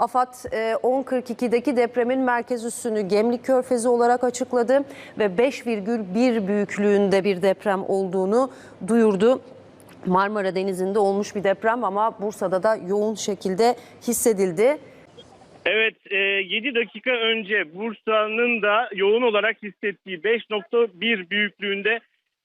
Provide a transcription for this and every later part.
AFAD e, 10.42'deki depremin merkez üssünü Gemlik Körfezi olarak açıkladı ve 5,1 büyüklüğünde bir deprem olduğunu duyurdu. Marmara Denizi'nde olmuş bir deprem ama Bursa'da da yoğun şekilde hissedildi. Evet, e, 7 dakika önce Bursa'nın da yoğun olarak hissettiği 5.1 büyüklüğünde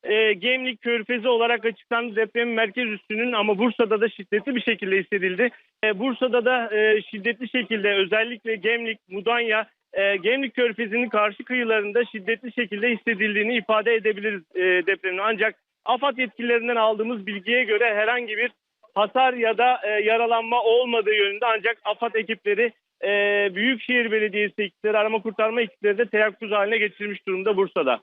e, Gemlik Körfezi olarak açıklandı depremin merkez üssünün ama Bursa'da da şiddetli bir şekilde hissedildi. E, Bursa'da da e, şiddetli şekilde özellikle Gemlik, Mudanya, e, Gemlik Körfezi'nin karşı kıyılarında şiddetli şekilde hissedildiğini ifade edebiliriz e, depremin. Ancak AFAD yetkililerinden aldığımız bilgiye göre herhangi bir hasar ya da e, yaralanma olmadığı yönünde ancak AFAD ekipleri e, Büyükşehir Belediyesi ekipleri, arama kurtarma ekipleri de teyakkuz haline getirmiş durumda Bursa'da.